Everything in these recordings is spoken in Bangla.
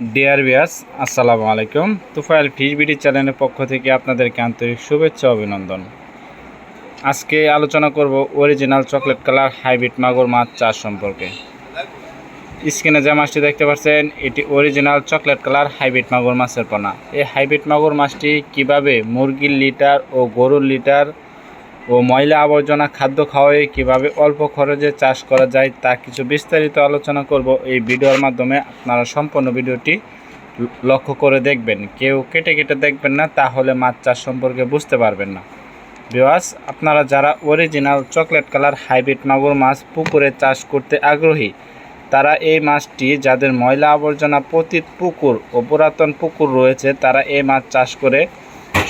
ডিয়ার বিয়াস আসসালামু আলাইকুম। তুফাইল ফিশ বিডি চ্যানেলের পক্ষ থেকে আপনাদেরকে আন্তরিক শুভেচ্ছা অভিনন্দন। আজকে আলোচনা করব অরিজিনাল চকলেট কালার হাইব্রিড মাগুর মাছ চাষ সম্পর্কে। স্ক্রিনে যে মাছটি দেখতে পাচ্ছেন, এটি অরিজিনাল চকলেট কালার হাইব্রিড মাগুর মাছের পোনা। এই হাইব্রিড মাগুর মাছটি কীভাবে মুরগির লিটার ও গরুর লিটার ও ময়লা আবর্জনা খাদ্য খাওয়াই কীভাবে অল্প খরচে চাষ করা যায় তা কিছু বিস্তারিত আলোচনা করব। এই ভিডিওর মাধ্যমে আপনারা সম্পূর্ণ ভিডিওটি লক্ষ্য করে দেখবেন। কেউ কেটে কেটে দেখবেন না, তাহলে মাছ চাষ সম্পর্কে বুঝতে পারবেন না। বিওয়াস আপনারা যারা অরিজিনাল চকলেট কালার হাইব্রিড মাগুর মাছ পুকুরে চাষ করতে আগ্রহী, তারা এই মাছটি যাদের ময়লা আবর্জনা পতিত পুকুর ও পুরাতন পুকুর রয়েছে, তারা এই মাছ চাষ করে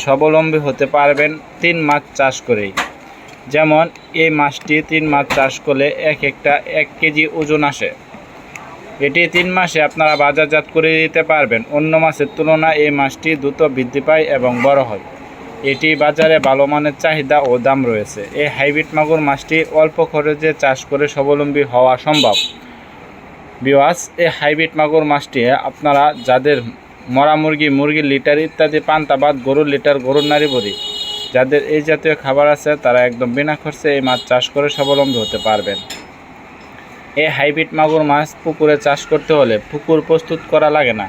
স্বাবলম্বী হতে পারবেন তিন মাছ চাষ করেই। যেমন, এই মাছটি তিন মাছ চাষ করলে এক একটা এক কেজি ওজন আসে। এটি তিন মাসে আপনারা বাজারজাত করে দিতে পারবেন। অন্য মাছের তুলনায় এই মাছটি দ্রুত বৃদ্ধি পায় এবং বড় হয়। এটি বাজারে ভালো মানের চাহিদা ও দাম রয়েছে। এই হাইব্রিড মাগুর মাছটি অল্প খরচে চাষ করে স্বাবলম্বী হওয়া সম্ভব। বিওয়াস এই হাইব্রিড মাগুর মাছটি আপনারা যাদের মরা মুরগি, মুরগির লিটার ইত্যাদি পান্তাবাদ গরুর লিটার গরুর নারী বড়ি। যাদের এই জাতীয় খাবার আছে, তারা একদম বিনা খরচে এই মাছ চাষ করে স্বাবলম্বী হতে পারবেন। এই হাইব্রিড মাগুর মাছ পুকুরে চাষ করতে হলে পুকুর প্রস্তুত করা লাগে না।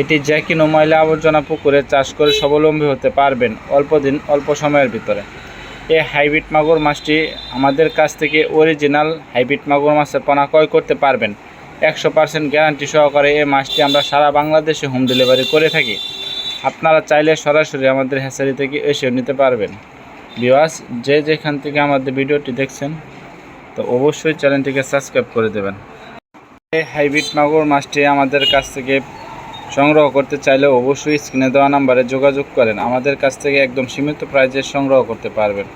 এটি যে কোনো ময়লা আবর্জনা পুকুরে চাষ করে স্বাবলম্বী হতে পারবেন অল্প দিন, অল্প সময়ের ভিতরে। এই হাইব্রিড মাগুর মাছটি আমাদের কাছ থেকে অরিজিনাল হাইব্রিড মাগুর মাছের পোনা ক্রয় করতে পারবেন। একশো পার্সেন্ট গ্যারান্টি সহকারে এই মাছটি আমরা সারা বাংলাদেশে হোম ডেলিভারি করে থাকি। আপনারা চাইলে সরাসরি আমাদের হ্যাচারি থেকে এসেও নিতে পারবেন। বিওয়াস যে যেখান থেকে আমাদের ভিডিওটি দেখছেন, তো অবশ্যই চ্যানেলটিকে সাবস্ক্রাইব করে দেবেন। এই হাইব্রিড মাগুর মাছটি আমাদের কাছ থেকে সংগ্রহ করতে চাইলে অবশ্যই স্ক্রিনে দেওয়া নাম্বারে যোগাযোগ করেন। আমাদের কাছ থেকে একদম সীমিত প্রাইজে সংগ্রহ করতে পারবেন।